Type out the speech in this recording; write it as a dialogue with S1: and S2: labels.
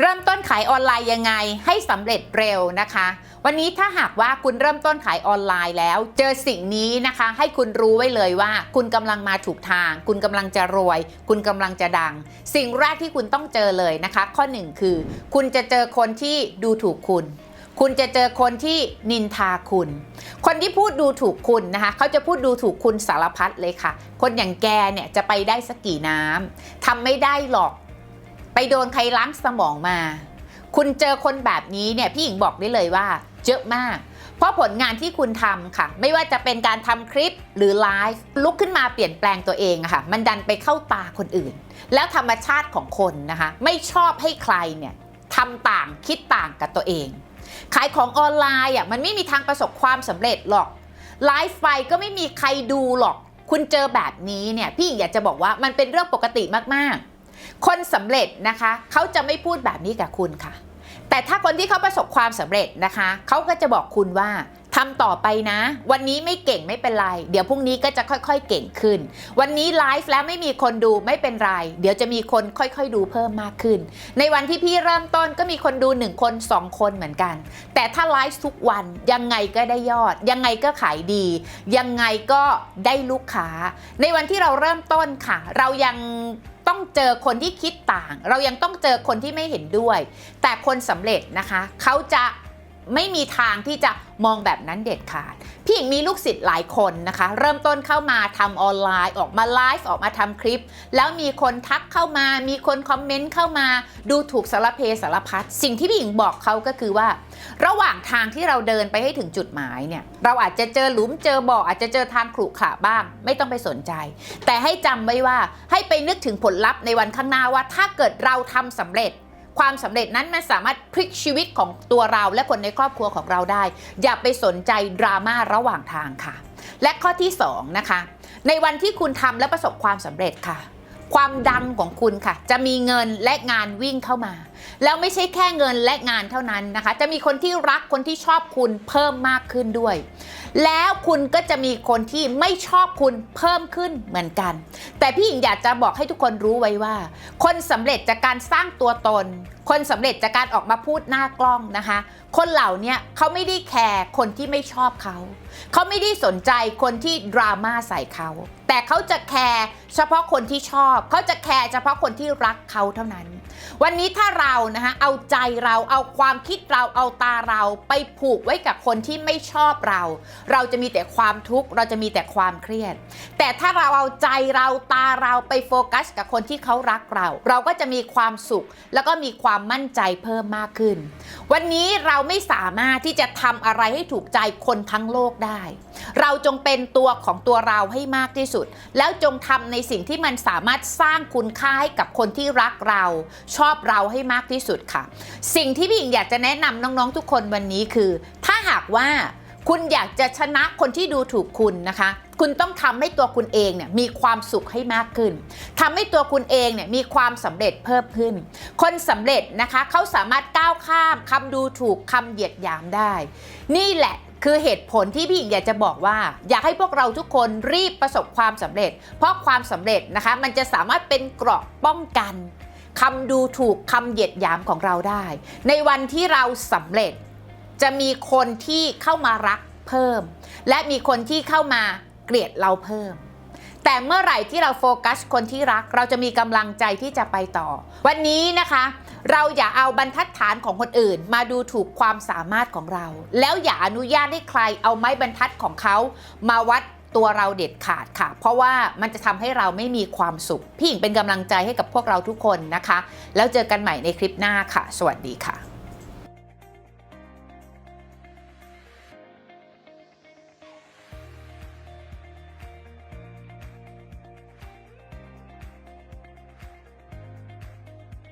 S1: เริ่มต้นขายออนไลน์ยังไงให้สำเร็จเร็วนะคะ วันนี้ถ้าหากว่าคุณเริ่มต้นขายออนไลน์แล้ว เจอสิ่งนี้นะคะ ให้คุณรู้ไว้เลยว่า คุณกำลังมาถูกทาง คุณกำลังจะรวย คุณกำลังจะดัง สิ่งแรกที่คุณต้องเจอเลยนะคะ ข้อหนึ่งคือ คุณจะเจอคนที่ดูถูกคุณคุณจะเจอคนที่นินทาคุณ คนที่พูดดูถูกคุณนะคะ เขาจะพูดดูถูกคุณสารพัดเลยค่ะ คนอย่างแกเนี่ยจะไปได้สักกี่น้ำทำไม่ได้หรอก ไปโดนใครล้างสมองมา คุณเจอคนแบบนี้เนี่ยพี่หญิงบอกได้เลยว่าเยอะมาก เพราะผลงานที่คุณทำค่ะ ไม่ว่าจะเป็นการทำคลิปหรือไลฟ์ลุกขึ้นมาเปลี่ยนแปลงตัวเองอะค่ะ มันดันไปเข้าตาคนอื่น แล้วธรรมชาติของคนนะคะ ไม่ชอบให้ใครเนี่ยทำต่างคิดต่างกับตัวเอง ขายของออนไลน์อะมันไม่มีทางประสบความสำเร็จหรอกไลฟ์ไปก็ไม่มีใครดูหรอก คุณเจอแบบนี้เนี่ยพี่หญิงอยากจะบอกว่ามันเป็นเรื่องปกติมากๆ คนสำเร็จนะคะเขาจะไม่พูดแบบนี้กับคุณค่ะ แต่ถ้าคนที่เขาประสบความสำเร็จนะคะเขาก็จะบอกคุณว่าทำต่อไปนะ วันนี้ไม่เก่งไม่เป็นไร เดี๋ยวพรุ่งนี้ก็จะค่อยๆเก่งขึ้น วันนี้ไลฟ์แล้วไม่มีคนดูไม่เป็นไร เดี๋ยวจะมีคนค่อยๆดูเพิ่มมากขึ้น ในวันที่พี่เริ่มต้นก็มีคนดู 1 คน 2 คนเหมือนกัน แต่ถ้าไลฟ์ทุกวันยังไงก็ได้ยอด ยังไงก็ขายดี ยังไงก็ได้ลูกค้า ในวันที่เราเริ่มต้นค่ะ เรายัง ต้องเจอคนที่คิดต่าง เรายังต้องเจอคนที่ไม่เห็นด้วย แต่คนสำเร็จนะคะ เขาจะ ไม่มีทางที่จะมองแบบนั้นเด็ดขาด พี่หญิงมีลูกศิษย์หลายคนนะคะ เริ่มต้นเข้ามาทำออนไลน์ ออกมาไลฟ์ออกมาทำคลิป แล้วมีคนทักเข้ามา มีคนคอมเมนต์เข้ามา ดูถูกสารเพสารพัดสิ่งที่พี่หญิงบอกเขาก็คือว่า ระหว่างทางที่เราเดินไปให้ถึงจุดหมายเนี่ย เราอาจจะเจอหลุมเจอบ่ออาจจะเจอทางขรุขระบ้าง ไม่ต้องไปสนใจ แต่ให้จำไว้ว่าให้ไปนึกถึงผลลัพธ์ในวันข้างหน้าว่า ถ้าเกิดเราทำสำเร็จ ความสำเร็จนั้นมันสามารถพลิกชีวิตของตัวเราและคนในครอบครัวของเราได้ อย่าไปสนใจดราม่าระหว่างทางค่ะ และข้อที่สองนะคะ ในวันที่คุณทำและประสบความสำเร็จค่ะ ความดังของคุณค่ะ จะมีเงินและงานวิ่งเข้ามา แล้วไม่ใช่แค่เงินและงานเท่านั้นนะคะ จะมีคนที่รักคนที่ชอบคุณเพิ่มมากขึ้นด้วย แล้วคุณก็จะมีคนที่ไม่ชอบคุณเพิ่มขึ้นเหมือนกัน แต่พี่หญิงอยากจะบอกให้ทุกคนรู้ไว้ว่า คนสำเร็จจากการสร้างตัวตน คนสำเร็จจากการออกมาพูดหน้ากล้องนะคะ คนเหล่านี้เขาไม่ได้แคร์คนที่ไม่ชอบเขาเขาไม่ได้สนใจคนที่ดราม่าใส่เขาแต่เขาจะแคร์เฉพาะคนที่ชอบ เขาจะแคร์เฉพาะคนที่รักเขาเท่านั้น วันนี้ถ้าเรานะคะเอาใจเราเอาความคิดเราเอาตาเราไปผูกไว้กับคนที่ไม่ชอบเรา เราจะมีแต่ความทุกข์เราจะมีแต่ความเครียด แต่ถ้าเราเอาใจเราตาเราไปโฟกัส กับคนที่เขารักเรา เราก็จะมีความสุข แล้วก็มีความมั่นใจเพิ่มมากขึ้น วันนี้เราไม่สามารถที่จะทำอะไรให้ถูกใจคนทั้งโลกได้ เราจงเป็นตัวของตัวเราให้มากที่สุด แล้วจงทำในสิ่งที่มันสามารถสร้างคุณค่าให้กับคนที่รักเราชอบเราให้มากที่สุดค่ะ สิ่งที่พี่หญิงอยากจะแนะนำน้องๆทุกคนวันนี้คือ ถ้าหากว่าคุณอยากจะชนะคนที่ดูถูกคุณนะคะ คุณต้องทำให้ตัวคุณเองเนี่ยมีความสุขให้มากขึ้นทำให้ตัวคุณเองเนี่ยมีความสำเร็จเพิ่มขึ้น คนสำเร็จนะคะเขาสามารถก้าวข้ามคำดูถูกคำเหยียดหยามได้ นี่แหละคือเหตุผลที่พี่หญิงอยากจะบอกว่า อยากให้พวกเราทุกคนรีบประสบความสำเร็จ เพราะความสำเร็จนะคะ มันจะสามารถเป็นเกราะป้องกัน คำดูถูกคำเหยียดหยามของเราได้ ในวันที่เราสำเร็จ จะมีคนที่เข้ามารักเพิ่ม และมีคนที่เข้ามาเกลียดเราเพิ่ม แต่เมื่อไหร่ที่เราโฟกัสคนที่รัก เราจะมีกำลังใจที่จะไปต่อ วันนี้นะคะ เราอย่าเอาบรรทัดฐานของคนอื่น มาดูถูกความสามารถของเรา แล้วอย่าอนุญาตให้ใครเอาไม้บรรทัดของเขามาวัด ตัวเราเด็ดขาดค่ะ เพราะว่ามันจะทำให้เราไม่มีความสุข พี่หญิงเป็นกำลังใจให้กับพวกเราทุกคนนะคะ แล้วเจอกันใหม่ในคลิปหน้าค่ะ สวัสดีค่ะ